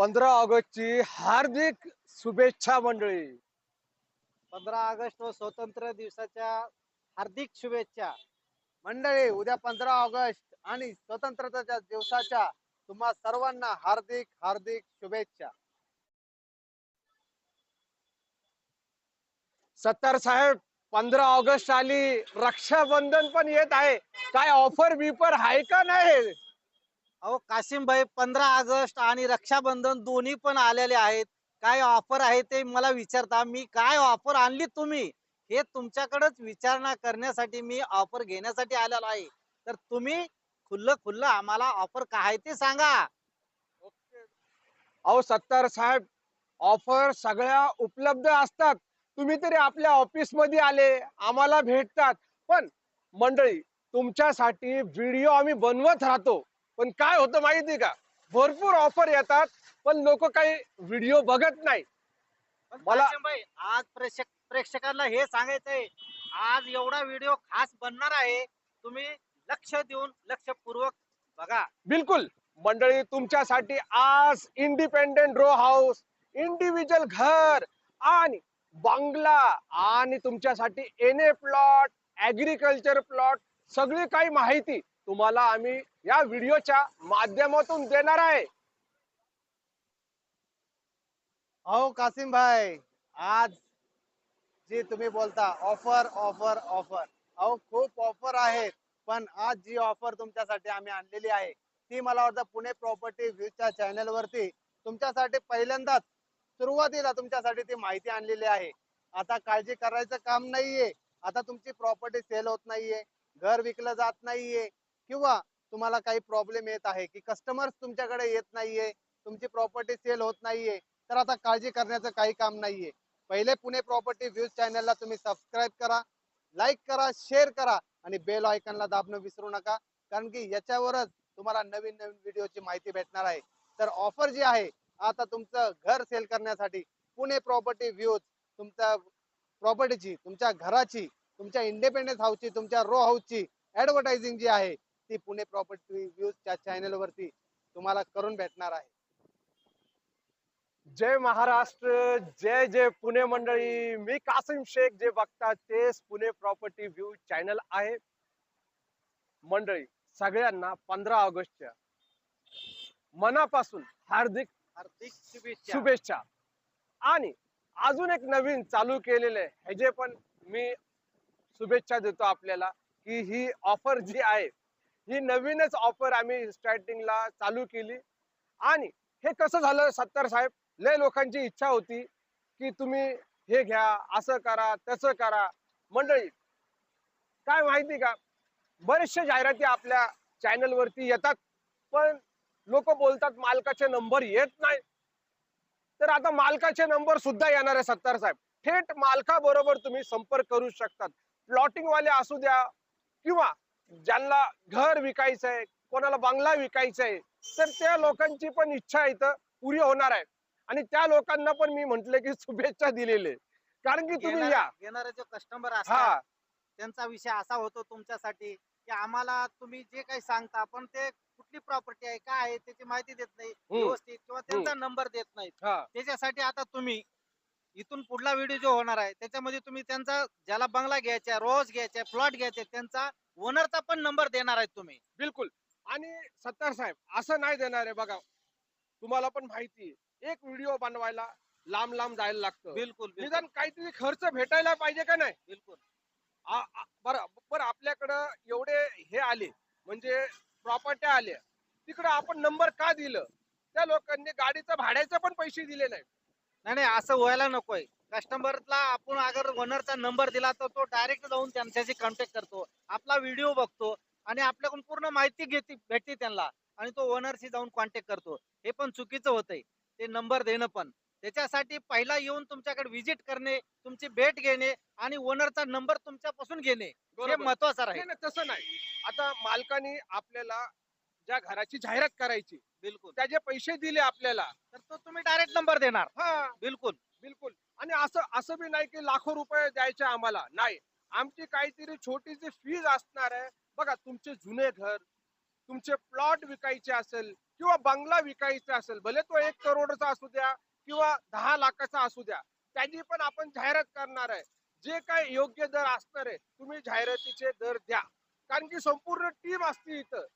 पंधरा ऑगस्टची हार्दिक शुभेच्छा मंडळी. पंधरा ऑगस्ट व स्वतंत्र दिवसाच्या हार्दिक शुभेच्छा. मंडळी उद्या पंधरा ऑगस्ट आणि स्वतंत्रतेच्या दिवसाच्या तुम्हा सर्वांना हार्दिक हार्दिक शुभेच्छा. सत्तार साहेब पंधरा ऑगस्ट आली. रक्षाबंधन पण येत आहे. काय ऑफर बिफर आहे का नाही? अहो कासिमभाई पंधरा ऑगस्ट आणि रक्षाबंधन दोन्ही पण आलेले आहेत. काय ऑफर आहे ते मला विचारता. मी काय ऑफर आणली तुम्ही? हे तुमच्याकडेच विचारणा करण्यासाठी मी ऑफर घेण्यासाठी आलेलो आहे. तर तुम्ही खुल्लं खुल्लं आम्हाला ऑफर काय आहे ते सांगा. अहो सत्तार साहेब ऑफर सगळ्या उपलब्ध असतात. तुम्ही तरी आपल्या ऑफिसमध्ये आले आम्हाला भेटतात. पण मंडळी तुमच्यासाठी व्हिडिओ आम्ही बनवत राहतो. पण काय होतं माहिती का? भरपूर ऑफर येतात पण लोक काही व्हिडिओ बघत नाही. मला- भाई आज प्रेक्षक प्रेक्षकांना हे सांगायचंय आज एवढा व्हिडिओ खास बनणार आहे तुम्ही लक्ष देऊन लक्षपूर्वक बघा. बिलकुल. मंडळी तुमच्यासाठी आज इंडिपेंडेंट रो हाऊस इंडिव्हिज्युअल घर आणि बंगला आणि तुमच्यासाठी N A plot agriculture plot सगळी काही माहिती तुम्हाला आम्ही या व्हिडिओच्या माध्यमातून देणार आहे. अहो कासिम भाई आज जी तुम्ही बोलता ऑफर ऑफर ऑफर अहो खूप ऑफर आहेत पण आज जी ऑफर तुमच्यासाठी आम्ही आणलेली आहे ती मला वाटतं पुणे प्रॉपर्टी व्ह्यूच्या चॅनल वरती तुमच्यासाठी पहिल्यांदाच सुरुवातीला तुमच्यासाठी ती माहिती आणलेली आहे. आता काळजी करायचं काम नाहीये. आता तुमची प्रॉपर्टी सेल होत नाहीये. घर विकलं जात नाहीये. किंवा तुम्हाला काही प्रॉब्लेम येत आहे की कस्टमर्स तुमच्याकडे येत नाहीये तुमची प्रॉपर्टी सेल होत नाहीये तर आता काळजी करण्याचं काही काम नाहीये. पहिले पुणे प्रॉपर्टी व्ह्यूज चॅनलला तुम्ही सबस्क्राईब करा लाईक करा शेअर करा आणि बेल आयकनला दाबणं विसरू नका कारण की याच्यावरच तुम्हाला नवीन नवीन व्हिडिओची माहिती भेटणार आहे. तर ऑफर जी आहे आता तुमचं घर सेल करण्यासाठी पुणे प्रॉपर्टी व्ह्यूज तुमच्या प्रॉपर्टीची तुमच्या घराची तुमच्या इंडिपेंडन्स हाऊसची तुमच्या रो हाऊसची ऍडव्हर्टायझिंग जी आहे ती पुणे प्रॉपर्टी व्ह्यूजच्या चॅनल वरती तुम्हाला करून भेटणार आहे. जय महाराष्ट्र जय जय पुणे मंडळी. मी कासिम शेख जे बघतात तेच पुणे प्रॉपर्टी व्ह्यू चॅनल आहे. मंडळी सगळ्यांना पंधरा ऑगस्टच्या मनापासून हार्दिक हार्दिक शुभेच्छा. शुभेच्छा. आणि अजून एक नवीन चालू केलेले ह्याचे पण मी शुभेच्छा देतो आपल्याला की ही ऑफर जी आहे ही नवीनच ऑफर आम्ही स्टार्टिंगला चालू केली. आणि हे कसं झालं सत्तर साहेब? लय लोकांची इच्छा होती की तुम्ही हे घ्या असं करा तसं करा. मंडळी काय माहिती का? बरेचशे जाहिराती आपल्या चॅनलवरती येतात पण लोक बोलतात मालकाचे नंबर येत नाही तर आता मालकाचे नंबर सुद्धा येणार आहे सत्तार साहेब. थेट मालकाबरोबर तुम्ही संपर्क करू शकतात. प्लॉटिंग वाले असू द्या किंवा ज्यांना घर विकायचं आहे कोणाला बंगला विकायचा आहे तर त्या लोकांची पण इच्छा इथं पुरी होणार आहे. आणि त्या लोकांना पण मी म्हंटल की शुभेच्छा दिलेले. कारण की तुम्ही या. येणारे जो कस्टमर हा. त्यांचा विषय असा होतो तुमच्यासाठी की आम्हाला तुम्ही जे काही सांगता पण ते कुठली प्रॉपर्टी आहे काय आहे त्याची माहिती देत नाही व्यवस्थित किंवा त्यांचा नंबर देत नाहीत. हा. त्याच्यासाठी आता तुम्ही इथून पुढला व्हिडिओ जो होणार आहे त्याच्यामध्ये तुम्ही त्यांचा ज्याला बंगला घ्यायचा रोज घ्यायचा प्लॉट घ्यायचा त्यांचा ओनरचा पण नंबर देणार आहे तुम्ही. बिलकुल. आणि सत्तार साहेब असं नाही देणार आहे बघा. तुम्हाला पण माहिती एक व्हिडिओ बनवायला लांब लांब जायला लागतं. बिलकुल निदान काहीतरी खर्च भेटायला पाहिजे का नाही? बिलकुल. बरं बरं आपल्याकडं एवढे हे आले म्हणजे प्रॉपर्ट्या आल्या. तिकडं आपण नंबर का दिलं? त्या लोकांनी गाडीचं भाड्याचे पण पैसे दिले नाही नाही नाही असं व्हायला नकोय. कस्टमरला आपण अगर ओनरचा नंबर दिला तर तो डायरेक्ट जाऊन त्यांच्याशी कॉन्टॅक्ट करतो. आपला व्हिडिओ बघतो आणि आपल्याकडून पूर्ण माहिती घेते भेटते त्यांना आणि तो ओनरशी जाऊन कॉन्टॅक्ट करतो. हे पण चुकीचं होतंय. ते नंबर देणं पण. त्याच्यासाठी पहिला येऊन तुमच्याकडे व्हिजिट करणे तुमची भेट घेणे आणि ओनरचा नंबर तुमच्यापासून घेणे. हे. महत्वाचं नाही, तसं नाही. आता मालकाने आपल्याला ज्या घराची जाहिरात करायची बिलकुल. त्याचे पैसे दिले आपल्याला तर तो तुम्ही डायरेक्ट नंबर देणार. हा. बिलकुल. बिलकुल. आणि असं असं बी नाही की लाखो रुपये द्यायचे आम्हाला. नाही. आमची काहीतरी छोटीशी फीज असणार आहे. बघा तुमचे जुने घर तुमचे प्लॉट विकायचे असेल किंवा बंगला विकायचा असेल भले तो एक करोडचा असू द्या किंवा दहा लाखाचा असू द्या त्याची पण आपण जाहिरात करणार आहे. जे काय योग्य दर असणार आहे तुम्ही जाहिरातीचे दर द्या. कारण की संपूर्ण टीम असते इथं.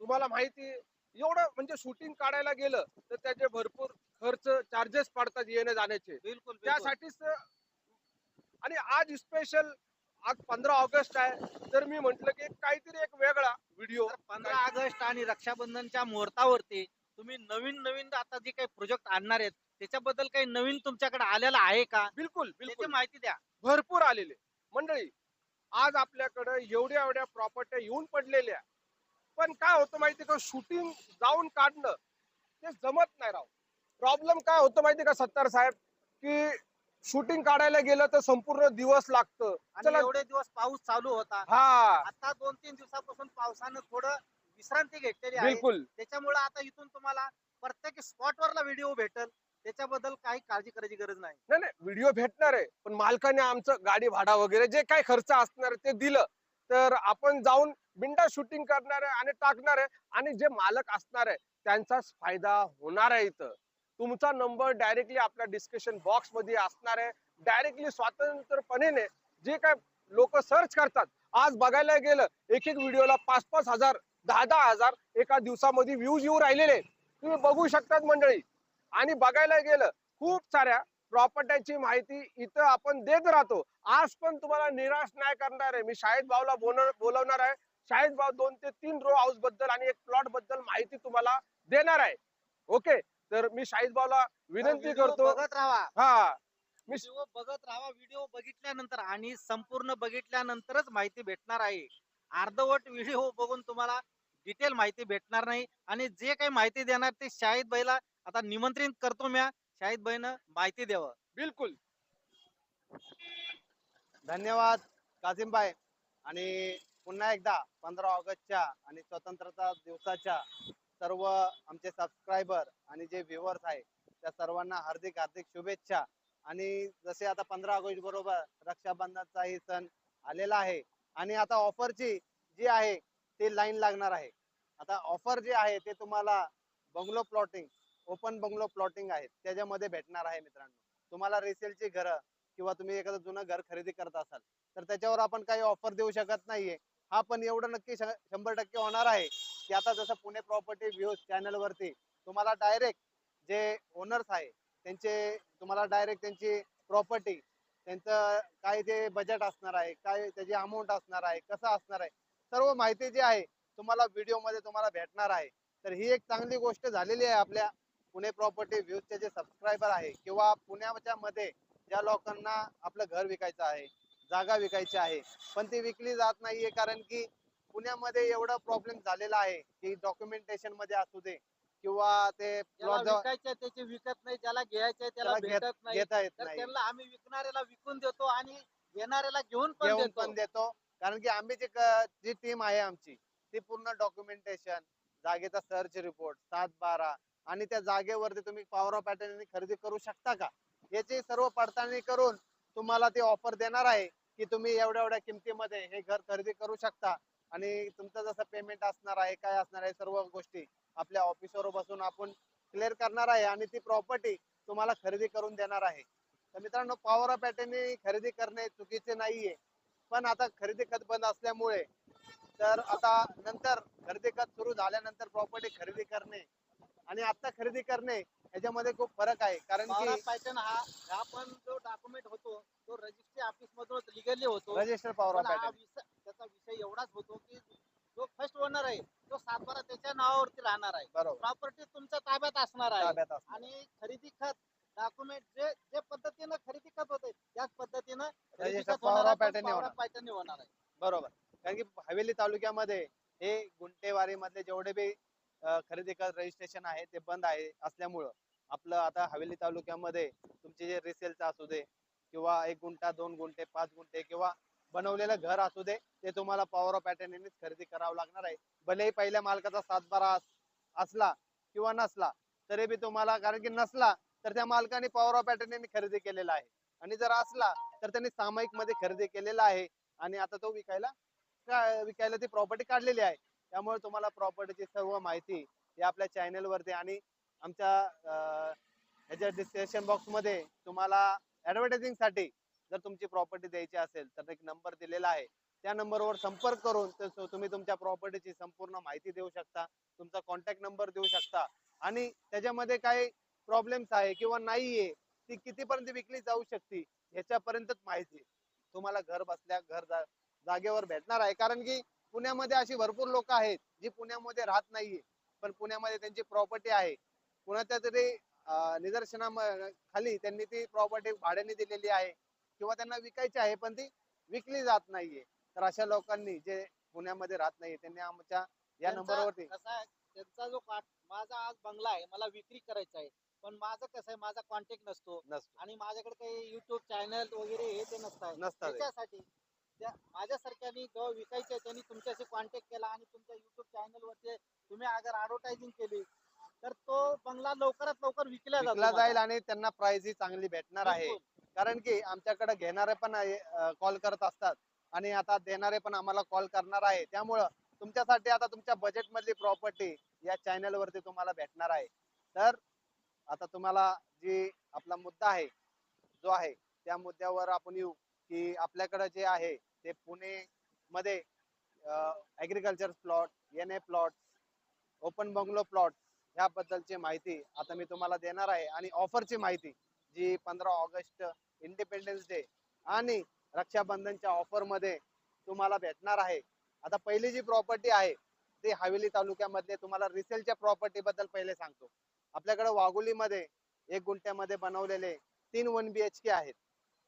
तुम्हाला माहिती एवढं म्हणजे शूटिंग काढायला गेलं तर त्याचे भरपूर खर्च चार्जेस पडतात येण्या जाण्याचे. बिलकुल. त्यासाठीच आणि आज स्पेशल आज पंधरा ऑगस्ट आहे तर मी म्हंटल की काहीतरी एक वेगळा व्हिडिओ पंधरा ऑगस्ट आणि रक्षाबंधनच्या मुहूर्तावरती तुम्ही नवीन नवीन आता जे काही प्रोजेक्ट आणणार आहेत त्याच्याबद्दल काही नवीन तुमच्याकडे आलेला आहे का? बिलकुल बिलकुल. माहिती द्या. भरपूर आलेले. मंडळी आज आपल्याकडे एवढ्या एवढ्या प्रॉपर्ट्या येऊन पडलेल्या. पण काय होतं माहिती का? शूटिंग जाऊन काढणं ते जमत नाही राव. प्रॉब्लेम काय होतं माहिती का सत्तार साहेब? की शूटिंग काढायला गेलं तर संपूर्ण दिवस लागतं. आणि चला. एवढे दिवस पाऊस चालू होता. हा. आता दोन तीन दिवसापासून पावसानं थोडं विश्रांती घेतलेली आहे. बिलकुल. त्याच्यामुळे आता इथून तुम्हाला प्रत्येक स्पॉट वरला व्हिडिओ भेटल. त्याच्याबद्दल काही काळजी करायची गरज नाही. नाही नाही. व्हिडिओ भेटणार आहे. पण मालकाने आमचं गाडी भाडा वगैरे जे काय खर्च असणार आहे ते दिलं. तर आपण जाऊन बिंडा शूटिंग करणार आहे आणि टाकणार आहे आणि जे मालक असणार आहे त्यांचाच फायदा होणार आहे इथं. तुमचा नंबर डायरेक्टली आपल्या डिस्कशन बॉक्समध्ये असणार आहे. डायरेक्टली स्वातंत्र्यपणे जे काय लोक सर्च करतात आज बघायला गेलं एक एक व्हिडिओला पाच पाच हजार दहा दहा हजार एका दिवसामध्ये व्ह्यूज येऊ राहिलेले तुम्ही बघू शकतात मंडळी. आणि बघायला गेलं खूप साऱ्या प्रॉपर्ट्याची माहिती इथं आपण देत राहतो. आज पण तुम्हाला निराश नाही करणार आहे. मी शाहिद भाऊला बोल- बोलवणार आहे. शाहिद भाऊ दोन ते तीन रो हाऊसबद्दल आणि एक प्लॉटबद्दल माहिती तुम्हाला देणार आहे. ओके तर मी शाहिद भाऊला विनंती करतो. बघत राहा. हा. मी बघत राहा. व्हिडिओ बघितल्यानंतर आणि संपूर्ण बघितल्यानंतरच माहिती भेटणार आहे. अर्धवट व्हिडिओ बघून तुम्हाला डिटेल माहिती भेटणार नाही. आणि जे काही माहिती देणार ते शाहिद भाईला आता निमंत्रित करतो मी शाहिद भाईनं माहिती द्यावं. बिलकुल. धन्यवाद कासिम भाई. आणि पुन्हा एकदा पंधरा ऑगस्टच्या आणि स्वतंत्रता दिवसाच्या सर्व आमचे सबस्क्रायबर आणि जे व्ह्युअर्स आहे त्या सर्वांना हार्दिक हार्दिक शुभेच्छा. आणि जसे आता पंधरा ऑगस्ट बरोबर रक्षाबंधनचाही सण आलेला आहे आणि आता ऑफरची जी आहे ती लाईन लागणार आहे. आता ऑफर जे आहे ते तुम्हाला bungalow plotting open bungalow plotting आहे त्याच्यामध्ये भेटणार आहे मित्रांनो. तुम्हाला रिसेलची घरं किंवा तुम्ही एखादं जुनं घर खरेदी करत असाल तर त्याच्यावर आपण काही ऑफर देऊ शकत नाहीये. हा पण एवढं नक्की श- शंभर टक्के होणार आहे की आता जसं पुणे प्रॉपर्टी व्ह्यूज चॅनलवरती तुम्हाला डायरेक्ट जे ओनर्स आहे त्यांचे तुम्हाला डायरेक्ट त्यांची प्रॉपर्टी त्यांचं काय ते बजेट असणार आहे काय त्याची अमाऊंट असणार आहे कसं असणार आहे सर्व माहिती जी आहे तुम्हाला व्हिडिओमध्ये तुम्हाला भेटणार आहे. तर ही एक चांगली गोष्ट झालेली आहे आपल्या पुणे प्रॉपर्टी व्ह्यूजचे जे सबस्क्रायबर आहे किंवा पुण्याच्या मध्ये ज्या लोकांना आपलं घर विकायचं आहे जागा विकायची आहे. पण ती विकली जात नाहीये कारण की पुण्यामध्ये एवढा प्रॉब्लेम झालेला आहे की डॉक्युमेंटेशनमध्ये असू दे किंवा ते plot त्याचे विकत नाही ज्याला घ्यायचे त्याला त्याला घेत- भेटत नाही. घेता येत तर नाही. त्यांना आम्ही विकणाऱ्याला विकून देतो आणि घेणाऱ्याला घेऊन पण घेऊन देतो. पण देतो. कारण की आम्ही जी क- जी टीम आहे आमची ती पूर्ण डॉक्युमेंटेशन जागेचा सर्च रिपोर्ट सात बारा आणि त्या जागेवरती तुम्ही पॉवर ऑफ पॅटर्न खरेदी करू शकता का? याची सर्व पडताळणी करून तुम्हाला ते ऑफर देणार आहे की तुम्ही एवढ्या एवढ्या किमतीमध्ये हे घर खरेदी करू शकता. आणि तुमचं जसं पेमेंट असणार आहे काय असणार आहे सर्व गोष्टी आपल्या ऑफिसवर बसून आपण क्लिअर करणार आहे आणि ती प्रॉपर्टी तुम्हाला खरेदी करून देणार आहे. तर मित्रांनो पॉवर ऑफ पॅटर्न खरेदी करणे चुकीचे नाहीये. पण आता खरेदी खत बंद असल्यामुळे तर आता नंतर खरेदी खत सुरू झाल्यानंतर प्रॉपर्टी खरेदी करणे आणि आता खरेदी करणे याच्यामध्ये खूप फरक आहे. कारण की पॅटर्न हा हा पण जो डॉक्युमेंट होतो तो रजिस्ट्री ऑफिस मधून लिगली होतो. रजिस्टर पॉवर ऑफ पॅटर्न त्याचा विषय एवढाच होतो की जो फर्स्ट ओनर आहे तो सातबारा त्याच्या नावावरती राहणार आहे. बरोबर. प्रॉपर्टी तुमच्या ताब्यात असणार आहे. ताब्यात असणार. आणि खरेदी खत डॉक्युमेंट जे जे पद्धतीनं खरेदी खत होते त्याच पद्धतीनं खरेदी Register खत power होणार of आहे, पण pattern power होणार. of pattern होणार आहे. बरोबर. कारण की हवेली तालुक्यामध्ये हे गुंटेवारी मधले जेवढे बी खरेदी कर रजिस्ट्रेशन आहे ते बंद आहे असल्यामुळं आपलं आता हवेली तालुक्यामध्ये तुमचे जे रिसेलचं असू दे किंवा एक गुंठा दोन गुंठे पाच गुंठे किंवा बनवलेलं घर असू दे ते तुम्हाला पॉवर ऑफ पॅटर्ननेच खरेदी करावं लागणार आहे. भलेही पहिल्या मालकाचा सातबारा असला किंवा नसला तरी बी तुम्हाला कारण की नसला तर त्या मालकाने पॉवर ऑफ पॅटर्नने खरेदी केलेला आहे. आणि जर असला तर त्यांनी सामायिकमध्ये खरेदी केलेला आहे. आणि आता तो विकायला विकायला ती प्रॉपर्टी काढलेली आहे. त्यामुळे तुम्हाला प्रॉपर्टीची सर्व माहिती हे आपल्या चॅनेलवरती आणि आमच्या ह्याच्या डिस्क्रिप्शन बॉक्समध्ये तुम्हाला ॲडव्हर्टायझिंगसाठी जर तुमची प्रॉपर्टी द्यायची असेल तर एक नंबर दिलेला आहे. त्या नंबरवर संपर्क करून तुम्ही तुमच्या प्रॉपर्टीची संपूर्ण माहिती देऊ शकता तुमचा कॉन्टॅक्ट नंबर देऊ शकता आणि त्याच्यामध्ये काही प्रॉब्लेम्स आहे किंवा नाहीये ती कितीपर्यंत विकली जाऊ शकते ह्याच्यापर्यंतच माहिती तुम्हाला घर बसल्या घर जा- जागेवर भेटणार आहे. कारण की पुण्यामध्ये अशी भरपूर लोक आहेत जी पुण्यामध्ये राहत नाहीये पण पुण्यामध्ये त्यांची प्रॉपर्टी आहे. कुणाच्या तरी निदर्शना खाली त्यांनी ती प्रॉपर्टी भाड्याने दिलेली आहे किंवा त्यांना विकायची आहे पण ती विकली जात नाहीये. तर अशा लोकांनी जे पुण्यामध्ये राहत नाही त्यांनी आमच्या या नंबरवरती त्यांचा जो माझा आज बंगला आहे मला विक्री करायचा आहे पण माझं कसं आहे माझा कॉन्टॅक्ट नसतो आणि माझ्याकडे काही युट्यूब चॅनल वगैरे हे ते नसतात. त्याच्यासाठी त्या माझ्यासारख्यानी जेव्हा विकायचे त्यांनी तुमच्याशी कॉन्टॅक्ट केला आणि तुमच्या युट्यूब चॅनल वरती तुम्ही अगर ऍडव्हर्टायझिंग केली तर तो बंगला लवकरात लवकर विकला विकला. जाईल आणि त्यांना प्राइस ही चांगली भेटणार आहे. कारण की आमच्याकडे घेणारे पण कॉल करत असतात. आणि आता देणारे पण आम्हाला कॉल करणार आहे. त्यामुळं तुमच्यासाठी आता तुमच्या बजेट मधली प्रॉपर्टी या चॅनल वरती तुम्हाला भेटणार आहे. तर आता तुम्हाला जी आपला मुद्दा आहे जो आहे त्या मुद्द्यावर आपण येऊ. की आपल्याकडे जे आहे ते पुणे मध्ये agriculture plot N A plot open bungalow plot ह्याबद्दलची माहिती आता मी तुम्हाला देणार आहे. आणि ऑफरची माहिती जी पंधरा ऑगस्ट इंडिपेंडन्स डे आणि रक्षाबंधनच्या ऑफरमध्ये तुम्हाला भेटणार आहे. आता पहिली जी प्रॉपर्टी आहे ती हवेली तालुक्यामध्ये तुम्हाला रिसेलच्या प्रॉपर्टी बद्दल पहिले सांगतो. आपल्याकडे वाघोलीमध्ये एक गुंठ्यामध्ये बनवलेले तीन वन बी एच के आहेत.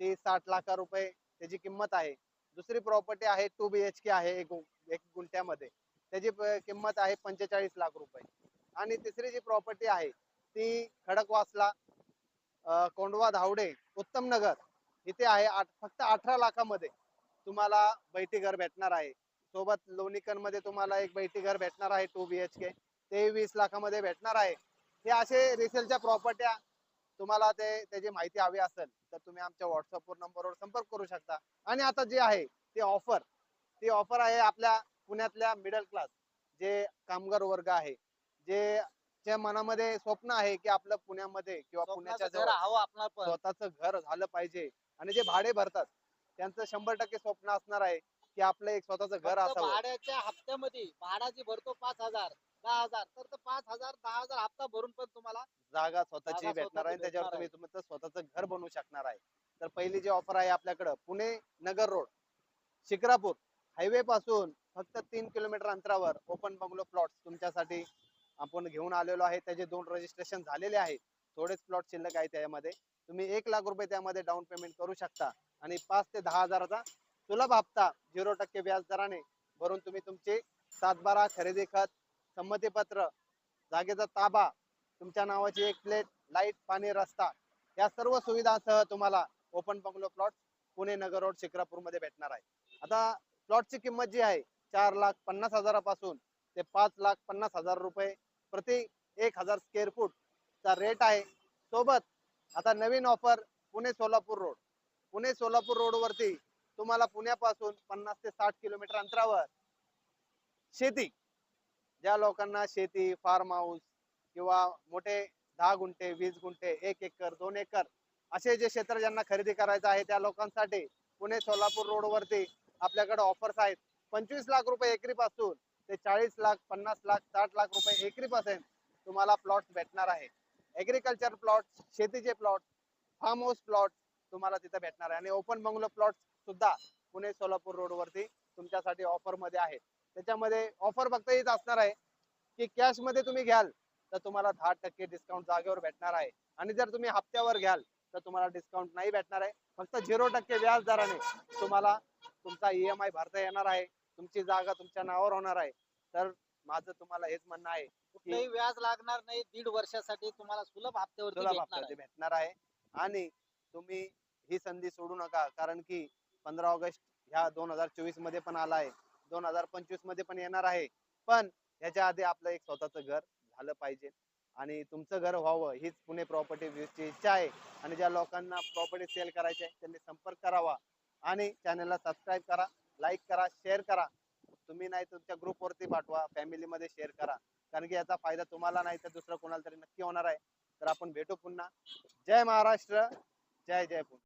ती साठ लाख रुपये त्याची किंमत आहे. दुसरी प्रॉपर्टी आहे टू बी एच के आहे एक एक गुंठ्यामध्ये. त्याची किंमत आहे पंचेचाळीस लाख रुपये. आणि तिसरी जी प्रॉपर्टी आहे ती खडकवासला कोंडवा धावडे उत्तम नगर इथे आहे आठ फक्त अठरा लाखामध्ये तुम्हाला बैठी घर भेटणार आहे. सोबत लोणीकनमध्ये तुम्हाला एक बैठी घर भेटणार आहे टू बी एच के ते वीस लाखामध्ये भेटणार आहे. हे असे रिसेलच्या प्रॉपर्ट्या तुम्हाला ते त्याची माहिती हवी असेल तर तुम्ही आमच्या व्हॉट्सअपवर नंबरवर संपर्क करू शकता. आणि आता जे आहे ते ऑफर ती ऑफर आहे आपल्या पुण्यातल्या मिडल क्लास जे कामगार वर्ग आहे जे च्या मनामध्ये स्वप्न आहे की आपलं पुण्यामध्ये किंवा पुण्याच्या जवळ हवं स्वतःच घर झालं पाहिजे. आणि जे भाडे भरतात त्यांचं शंभर टक्के स्वप्न असणार आहे की आपलं एक स्वतःच घर असावं. भाड्याच्या हप्त्यामध्ये भाडा जी भरतो पाच हजार दहा हजार. तर ते पाच हजार दहा हजार हप्ता भरून पण तुम्हाला जागा स्वतःची जागा भेटणार आहे स्वतःची त्याच्यावर तुम्ही तुमचं स्वतःच घर बनवू शकणार आहे. तर पहिली जी ऑफर आहे आपल्याकडं पुणे नगर रोड शिक्रापूर हायवे पासून फक्त तीन किलोमीटर अंतरावर ओपन बंगलो प्लॉट तुमच्यासाठी आपण घेऊन आलेलो आहे. त्याचे दोन रजिस्ट्रेशन झालेले आहे थोडेच प्लॉट शिल्लक आहे त्यामध्ये. तुम्ही एक लाख रुपये त्यामध्ये डाऊन पेमेंट करू शकता. आणि पाच ते दहा हजाराचा सुलभ हप्ता झिरो टक्के व्याज दराने भरून तुम्ही तुमचे सातबारा खरेदी खत संमतीपत्र जागेचा ताबा तुमच्या नावाची एक प्लेट लाइट पाणी रस्ता या सर्व सुविधांसह तुम्हाला open bungalow plot Pune Nagar road शिक्रापूरमध्ये भेटणार आहे. आता प्लॉटची किंमत जी आहे चार लाख पन्नास हजारापासून ते पाच लाख पन्नास हजार रुपये प्रति एक हजार स्क्वेअर फूट चा रेट आहे. सोबत आता नवीन offer Pune Solapur road Pune Solapur road वरती तुम्हाला पुण्यापासून पन्नास ते साठ किलोमीटर अंतरावर शेती ज्या लोकांना शेती फार्म हाऊस किंवा मोठे दहा गुंठे वीस गुंठे एक एकर दोन एकर असे जे क्षेत्र ज्यांना खरेदी करायचं आहे त्या लोकांसाठी पुणे सोलापूर रोड वरती आपल्याकडे ऑफर्स आहेत. पंचवीस लाख रुपये एकरी पासून ते चाळीस लाख पन्नास लाख साठ लाख रुपये एकरी पासून तुम्हाला प्लॉट भेटणार आहे ऍग्रिकल्चर प्लॉट शेतीचे प्लॉट फार्म हाऊस प्लॉट तुम्हाला तिथे भेटणार आहे. आणि ओपन बंगलो प्लॉट सुद्धा पुणे सोलापूर रोड वरती तुमच्यासाठी ऑफरमध्ये आहेत. त्याच्यामध्ये ऑफर फक्त हीच असणार आहे की कॅशमध्ये तुम्ही घ्याल तर तुम्हाला दहा टक्के डिस्काउंट जागेवर भेटणार आहे. आणि जर तुम्ही हप्त्यावर घ्याल तर तुम्हाला डिस्काउंट नाही भेटणार आहे. फक्त झिरो टक्के व्याज दराने तुम्हाला तुमचा ईएमआय भरता येणार आहे. तुमची जागा तुमच्या नावावर होणार आहे. तर माझं तुम्हाला हेच म्हणणं आहे कुठलंही व्याज लागणार नाही. दीड वर्षासाठी तुम्हाला सुलभ हप्त्यावरती. भेटणार आहे. आणि तुम्ही ही संधी सोडू नका कारण की पंधरा ऑगस्ट ह्या दोन हजार चोवीसमध्ये पण आला आहे. दोन हजार पंचवीसमध्ये पण येणार आहे. पण ह्याच्या आधी आपलं एक स्वतःचं घर झालं पाहिजे. आणि तुमचं घर व्हावं हीच पुणे प्रॉपर्टी व्ह्यूजची इच्छा आहे. आणि ज्या लोकांना प्रॉपर्टी सेल करायची आहे त्यांनी संपर्क करावा. आणि चॅनलला सबस्क्राईब करा लाईक करा शेअर करा. तुम्ही नाही तुमच्या ग्रुप वरती पाठवा फॅमिली मध्ये शेअर करा. कारण की याचा फायदा तुम्हाला नाही तर दुसरं कोणाला तरी नक्की होणार आहे. तर आपण भेटू पुन्हा. जय महाराष्ट्र जय जय पुणे